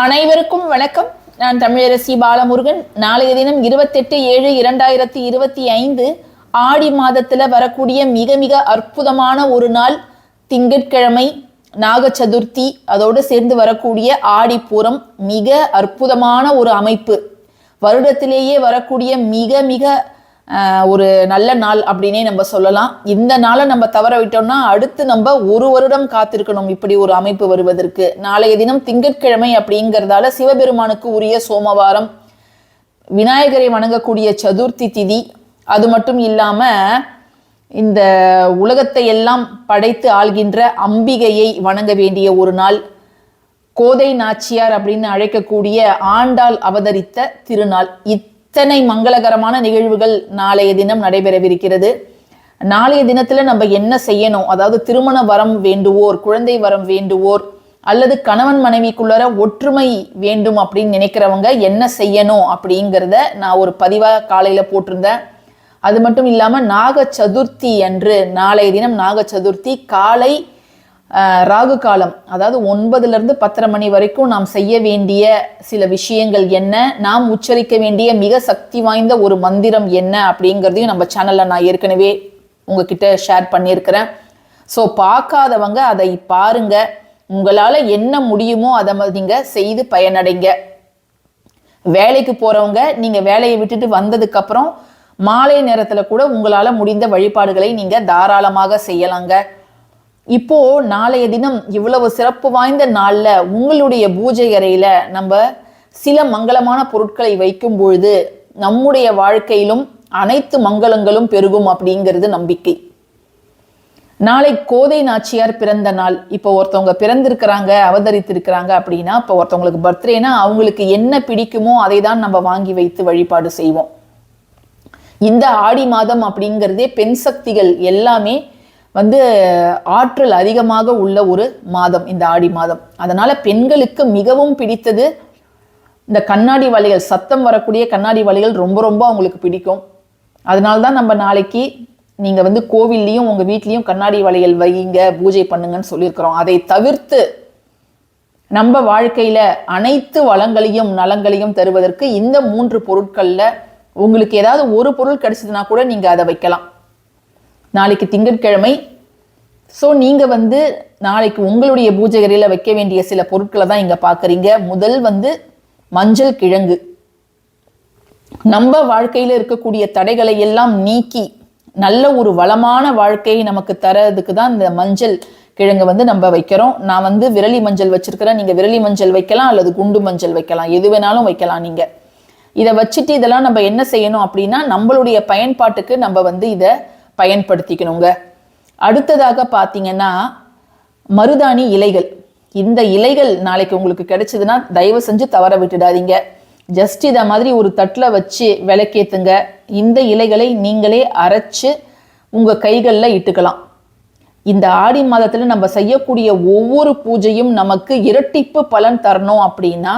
அனைவருக்கும் வணக்கம். நான் தமிழரசி பாலமுருகன். நாளைய தினம் இருபத்தெட்டு ஏழு இரண்டாயிரத்தி இருபத்தி ஐந்து ஆடி மாதத்துல வரக்கூடிய மிக மிக அற்புதமான ஒரு நாள் திங்கட்கிழமை நாக சதுர்த்தி அதோடு சேர்ந்து வரக்கூடிய ஆடிப்பூரம் மிக அற்புதமான ஒரு அமைப்பு. வருடத்திலேயே வரக்கூடிய மிக மிக ஒரு நல்ல நாள் அப்படின்னே நம்ம சொல்லலாம். இந்த நாளை நம்ம தவற விட்டோம்னா அடுத்து நம்ம ஒரு வருடம் காத்திருக்கணும் இப்படி ஒரு அமைப்பு வருவதற்கு. நாளைய தினம் திங்கட்கிழமை அப்படிங்கிறதால சிவபெருமானுக்கு உரிய சோமவாரம் விநாயகரை வணங்கக்கூடிய சதுர்த்தி திதி. அது மட்டும் இல்லாம இந்த உலகத்தை எல்லாம் படைத்து ஆள்கின்ற அம்பிகையை வணங்க வேண்டிய ஒரு நாள். கோதை நாச்சியார் அப்படின்னு அழைக்கக்கூடிய ஆண்டாள் அவதரித்த திருநாள். இத்தனை மங்களகரமான நிகழ்வுகள் நாளைய தினம் நடைபெறவிருக்கிறது. நாளைய தினத்துல நம்ம என்ன செய்யணும்? அதாவது திருமண வரம் வேண்டுவோர் குழந்தை வரம் வேண்டுவோர் அல்லது கணவன் மனைவிக்குள்ளர ஒற்றுமை வேண்டும் அப்படின்னு நினைக்கிறவங்க என்ன செய்யணும் அப்படிங்கிறத நான் ஒரு பதிவாக காலையில போட்டிருந்தேன். அது மட்டும் இல்லாமல் நாக சதுர்த்தி அன்று நாளைய தினம் நாக சதுர்த்தி காலை ராகு காலம் அதாவது ஒன்பதுலேருந்து பத்தரை மணி வரைக்கும் நாம் செய்ய வேண்டிய சில விஷயங்கள் என்ன? நாம் உச்சரிக்க வேண்டிய மிக சக்தி வாய்ந்த ஒரு மந்திரம் என்ன அப்படிங்கிறதையும் நம்ம சேனலில் நான் ஏற்கனவே உங்ககிட்ட ஷேர் பண்ணியிருக்கிறேன். ஸோ பார்க்காதவங்க அதை பாருங்க. உங்களால் என்ன முடியுமோ அதை நீங்கள் செய்து பயனடைங்க. வேலைக்கு போகிறவங்க நீங்கள் வேலையை விட்டுட்டு வந்ததுக்கப்புறம் மாலை நேரத்தில் கூட உங்களால் முடிந்த வழிபாடுகளை நீங்கள் தாராளமாக செய்யலாங்க. இப்போ நாளைய தினம் இவ்வளவு சிறப்பு வாய்ந்த நாளில் உங்களுடைய பூஜை அறையில நம்ம சில மங்களமான பொருட்களை வைக்கும் பொழுது நம்முடைய வாழ்க்கையிலும் அனைத்து மங்களங்களும் பெருகும் அப்படிங்கிறது நம்பிக்கை. நாளை கோதை நாச்சியார் பிறந்த நாள். இப்போ ஒருத்தவங்க பிறந்திருக்கிறாங்க அவதரித்திருக்கிறாங்க அப்படின்னா இப்போ ஒருத்தவங்களுக்கு பர்த்டேனா அவங்களுக்கு என்ன பிடிக்குமோ அதை தான் நம்ம வாங்கி வைத்து வழிபாடு செய்வோம். இந்த ஆடி மாதம் அப்படிங்கிறதே பெண் சக்திகள் எல்லாமே வந்து ஆற்றல் அதிகமாக உள்ள ஒரு மாதம் இந்த ஆடி மாதம். அதனால பெண்களுக்கு மிகவும் பிடித்தது இந்த கண்ணாடி வளையல். சத்தம் வரக்கூடிய கண்ணாடி வலைகள் ரொம்ப ரொம்ப அவங்களுக்கு பிடிக்கும். அதனால தான் நம்ம நாளைக்கு நீங்க வந்து கோவில்லையும் உங்க வீட்லேயும் கண்ணாடி வளையல் வையுங்க பூஜை பண்ணுங்கன்னு சொல்லியிருக்கிறோம். அதை தவிர்த்து நம்ம வாழ்க்கையில அனைத்து வளங்களையும் நலங்களையும் தருவதற்கு இந்த மூன்று பொருட்கள்ல உங்களுக்கு ஏதாவது ஒரு பொருள் கிடைச்சதுன்னா கூட நீங்க அதை வைக்கலாம். நாளைக்கு திங்கட்கிழமை. ஸோ நீங்கள் வந்து நாளைக்கு உங்களுடைய பூஜைகரையில் வைக்க வேண்டிய சில பொருட்களை தான் இங்கே பார்க்குறீங்க முதல் வந்து மஞ்சள் கிழங்கு. நம்ம வாழ்க்கையில் இருக்கக்கூடிய தடைகளை எல்லாம் நீக்கி நல்ல ஒரு வளமான வாழ்க்கையை நமக்கு தரதுக்கு தான் இந்த மஞ்சள் கிழங்கு வந்து நம்ம வைக்கிறோம். நான் வந்து விரலி மஞ்சள் வச்சிருக்கிறேன். நீங்கள் விரலி மஞ்சள் வைக்கலாம் அல்லது குண்டு மஞ்சள் வைக்கலாம். எது வேணாலும் வைக்கலாம் நீங்கள் இதை வச்சுட்டு இதெல்லாம் நம்ம என்ன செய்யணும் அப்படின்னா நம்மளுடைய பயன்பாட்டுக்கு நம்ம வந்து இதை பயன்படுத்திக்கணுங்க. அடுத்ததாக பார்த்தீங்கன்னா மருதாணி இலைகள். இந்த இலைகள் நாளைக்கு உங்களுக்கு கிடைச்சதுன்னா தயவு செஞ்சு தவற விட்டுடாதீங்க. ஜஸ்ட் இதை மாதிரி ஒரு தட்டில் வச்சு விளக்கேத்துங்க. இந்த இலைகளை நீங்களே அரைச்சு உங்கள் கைகளில் இட்டுக்கலாம். இந்த ஆடி மாதத்தில் நம்ம செய்யக்கூடிய ஒவ்வொரு பூஜையும் நமக்கு இரட்டிப்பு பலன் தரணும் அப்படின்னா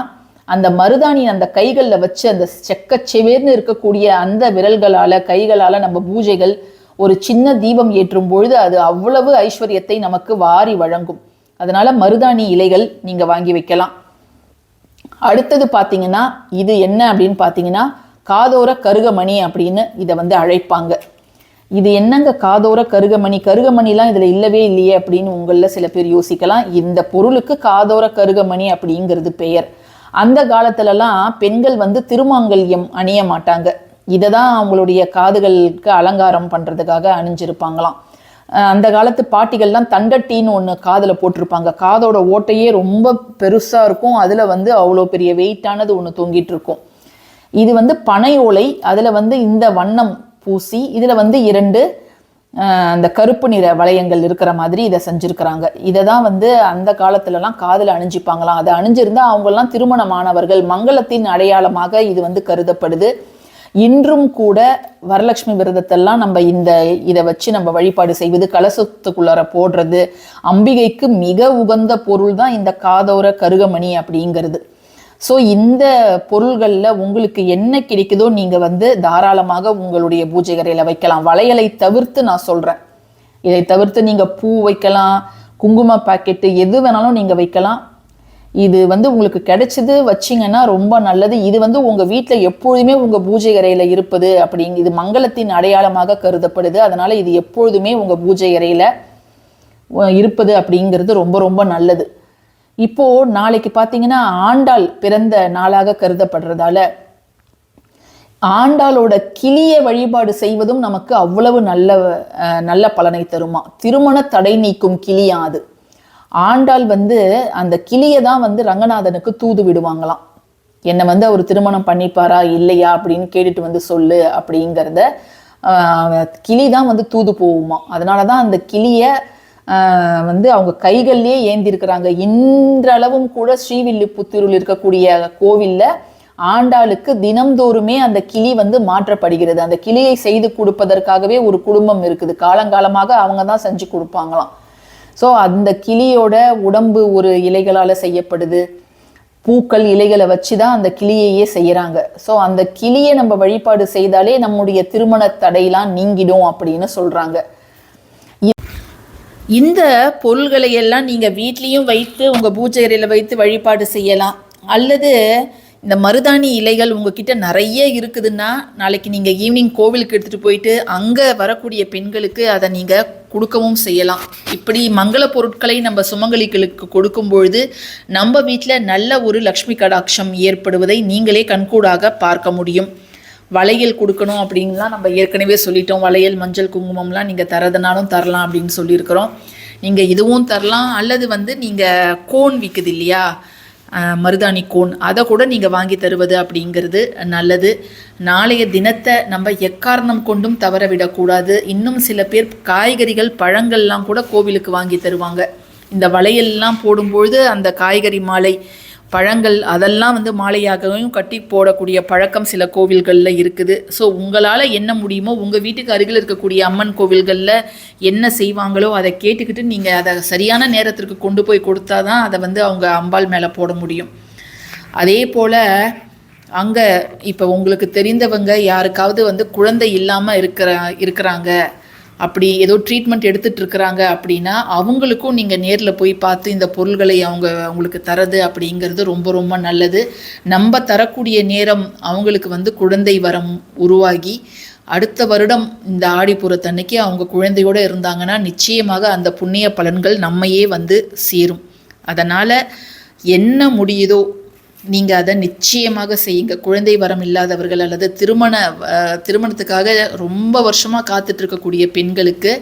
அந்த மருதாணி அந்த கைகளில் வச்சு அந்த செக்கச்செவேர்னு இருக்கக்கூடிய அந்த விரல்களால் கைகளால் நம்ம பூஜைகள் ஒரு சின்ன தீபம் ஏற்றும் பொழுது அது அவ்வளவு ஐஸ்வர்யத்தை நமக்கு வாரி வழங்கும். அதனால மருதாணி இலைகள் நீங்க வாங்கி வைக்கலாம். அடுத்தது பார்த்தீங்கன்னா இது என்ன அப்படின்னு பார்த்தீங்கன்னா காதோர கருகமணி அப்படின்னு இதை வந்து அழைப்பாங்க. இது என்னங்க காதோர கருகமணி? கருகமணிலாம் இதில் இல்லவே இல்லையே அப்படின்னு உங்களில் சில பேர் யோசிக்கலாம். இந்த பொருளுக்கு காதோர கருகமணி அப்படிங்கிறது பெயர். அந்த காலத்துலலாம் பெண்கள் வந்து திருமாங்கல்யம் அணிய மாட்டாங்க. இதை தான் அவங்களுடைய காதுகளுக்கு அலங்காரம் பண்ணுறதுக்காக அணிஞ்சிருப்பாங்களாம். அந்த காலத்து பாட்டிகள்லாம் தண்டட்டின்னு ஒன்று காதில் போட்டிருப்பாங்க. காதோட ஓட்டையே ரொம்ப பெருசாக இருக்கும். அதில் வந்து அவ்வளோ பெரிய வெயிட்டானது ஒன்று தொங்கிட்டு இருக்கும். இது வந்து பனை ஓலை அதில் வந்து இந்த வண்ணம் பூசி இதில் வந்து இரண்டு அந்த கருப்பு நிற வளையங்கள் இருக்கிற மாதிரி இதை செஞ்சுருக்கிறாங்க. இதை தான் வந்து அந்த காலத்துலலாம் காதில் அணிஞ்சிப்பாங்களாம். அதை அணிஞ்சிருந்தா அவங்கெல்லாம் திருமணமானவர்கள் மங்களத்தின் அடையாளமாக இது வந்து கருதப்படுது. இன்றும் கூட வரலட்சுமி விரதத்தெல்லாம் நம்ம இந்த இதை வச்சு நம்ம வழிபாடு செய்வது கலசத்துக்குள்ளார போடுறது அம்பிகைக்கு மிக உகந்த பொருள் தான் இந்த காதோர கருகமணி அப்படிங்கிறது. ஸோ இந்த பொருள்களில் உங்களுக்கு என்ன கிடைக்குதோ நீங்கள் வந்து தாராளமாக உங்களுடைய பூஜை வைக்கலாம். வளையலை தவிர்த்து நான் சொல்கிறேன் இதை தவிர்த்து நீங்கள் பூ வைக்கலாம் குங்கும பாக்கெட்டு எது வேணாலும் நீங்கள் வைக்கலாம். இது வந்து உங்களுக்கு கிடைச்சது வச்சிங்கன்னா ரொம்ப நல்லது. இது வந்து உங்கள் வீட்டில் எப்பொழுதுமே உங்கள் பூஜை அறையில் இருப்பது அப்படிங்க இது மங்களத்தின் அடையாளமாக கருதப்படுது. அதனால் இது எப்பொழுதுமே உங்கள் பூஜை அறையில் இருப்பது அப்படிங்கிறது ரொம்ப ரொம்ப நல்லது. இப்போ நாளைக்கு பார்த்தீங்கன்னா ஆண்டாள் பிறந்த நாளாக கருதப்படுறதால ஆண்டாளோட கிளிய வழிபாடு செய்வதும் நமக்கு அவ்வளவு நல்ல நல்ல பலனை தருமா? திருமண தடை நீக்கும் கிளியா அது? ஆண்டாள் வந்து அந்த கிளியை தான் வந்து ரங்கநாதனுக்கு தூது விடுவாங்களாம். என்னை வந்து அவர் திருமணம் பண்ணிப்பாரா இல்லையா அப்படின்னு கேட்டுட்டு வந்து சொல்லு அப்படிங்கிறத கிளி தான் வந்து தூது போகுமா அதனால தான் அந்த கிளியை வந்து அவங்க கைகள்லேயே ஏந்திருக்கிறாங்க. இன்றளவும் கூட ஸ்ரீவில்லிபுத்தூரில் இருக்கக்கூடிய கோவிலில் ஆண்டாளுக்கு தினம்தோறுமே அந்த கிளி வந்து மாற்றப்படுகிறது. அந்த கிளியை செய்து கொடுப்பதற்காகவே ஒரு குடும்பம் இருக்குது. காலங்காலமாக அவங்க தான் செஞ்சு கொடுப்பாங்களாம். ஸோ அந்த கிளியோட உடம்பு ஒரு இலைகளால் செய்யப்படுது. பூக்கள் இலைகளை வச்சு தான் அந்த கிளியையே செய்கிறாங்க ஸோ அந்த கிளியை நம்ம வழிபாடு செய்தாலே நம்முடைய திருமண தடையெல்லாம் நீங்கிடும் அப்படின்னு சொல்கிறாங்க இந்த பொருள்களை எல்லாம் நீங்கள் வீட்லேயும் வைத்து உங்கள் பூஜை அறையில் வைத்து வழிபாடு செய்யலாம். அல்லது இந்த மருதாணி இலைகள் உங்ககிட்ட நிறைய இருக்குதுன்னா நாளைக்கு நீங்கள் ஈவினிங் கோவிலுக்கு எடுத்துகிட்டு போயிட்டு அங்கே வரக்கூடிய பெண்களுக்கு அதை நீங்கள் கொடுக்கவும் செய்யலாம். இப்படி மங்கள பொருட்களை நம்ம சுமங்கலிகளுக்கு கொடுக்கும் பொழுது நம்ம வீட்டில் நல்ல ஒரு லக்ஷ்மி கடாட்சம் ஏற்படுவதை நீங்களே கண்கூடாக பார்க்க முடியும். வளையல் கொடுக்கணும் அப்படின்லாம் நம்ம ஏற்கனவே சொல்லிட்டோம். வளையல் மஞ்சள் குங்குமம்லாம் நீங்கள் தரதுனாலும் தரலாம் அப்படின்னு சொல்லியிருக்கிறோம். நீங்கள் இதுவும் தரலாம். அல்லது வந்து நீங்கள் கோன் விற்குது இல்லையா? மருதாணி கோன். அதை கூட நீங்கள் வாங்கி தருவது அப்படிங்கிறது நல்லது. நாளைய தினத்தை நம்ம எக்காரணம் கொண்டும் தவற விடக்கூடாது. இன்னும் சில பேர் காய்கறிகள் பழங்கள்லாம் கூட கோவிலுக்கு வாங்கி தருவாங்க. இந்த வளையல்லாம் போடும்பொழுது அந்த காய்கறி மாலை பழங்கள் அதெல்லாம் வந்து மாலையாகவும் கட்டி போடக்கூடிய பழக்கம் சில கோவில்களில் இருக்குது. ஸோ உங்களால் என்ன முடியுமோ உங்கள் வீட்டுக்கு அருகில் இருக்கக்கூடிய அம்மன் கோவில்களில் என்ன செய்வாங்களோ அதை கேட்டுக்கிட்டு நீங்கள் அதை சரியான நேரத்திற்கு கொண்டு போய் கொடுத்தா தான் அதை வந்து அவங்க அம்பாள் மேலே போட முடியும். அதே போல் அங்கே இப்போ உங்களுக்கு தெரிந்தவங்க யாருக்காவது வந்து குழந்தை இல்லாமல் இருக்கிற இருக்கிறாங்க அப்படி ஏதோ ட்ரீட்மெண்ட் எடுத்துட்டு இருக்கிறாங்க அப்படின்னா அவங்களுக்கும் நீங்கள் நேரில் போய் பார்த்து இந்த பொருள்களை அவங்க அவங்களுக்கு தரது அப்படிங்கிறது ரொம்ப ரொம்ப நல்லது. நம்ம தரக்கூடிய நேரம் அவங்களுக்கு வந்து குழந்தை வரம் உருவாகி அடுத்த வருடம் இந்த ஆடிப்புறத்தன்னைக்கு அவங்க குழந்தையோடு இருந்தாங்கன்னா நிச்சயமாக அந்த புண்ணிய பலன்கள் நம்மையே வந்து சேரும். அதனால் என்ன முடியுதோ நீங்கள் அதை நிச்சயமாக செய்யுங்க. குழந்தை வரம் இல்லாதவர்கள் அல்லது திருமண திருமணத்துக்காக ரொம்ப வருஷமாக காத்துட்டு இருக்கக்கூடிய பெண்களுக்கு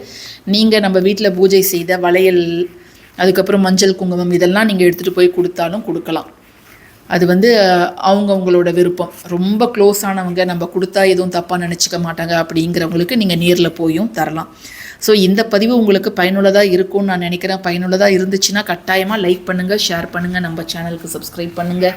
நீங்கள் நம்ம வீட்டில் பூஜை செய்த வளையல் அதுக்கப்புறம் மஞ்சள் குங்குமம் இதெல்லாம் நீங்கள் எடுத்துகிட்டு போய் கொடுத்தாலும் கொடுக்கலாம். அது வந்து அவங்கவுங்களோட விருப்பம். ரொம்ப க்ளோஸ் ஆனவங்க நம்ம கொடுத்தா எதுவும் தப்பாக நினச்சிக்க மாட்டாங்க அப்படிங்கிறவங்களுக்கு நீங்கள் நேரில் போயும் தரலாம். ஸோ இந்த பதிவு உங்களுக்கு பயனுள்ளதாக இருக்கும்னு நான் நினைக்கிறேன். பயனுள்ளதாக இருந்துச்சுன்னா கட்டாயமாக லைக் பண்ணுங்கள் ஷேர் பண்ணுங்கள் நம்ம சேனலுக்கு சப்ஸ்கிரைப் பண்ணுங்கள்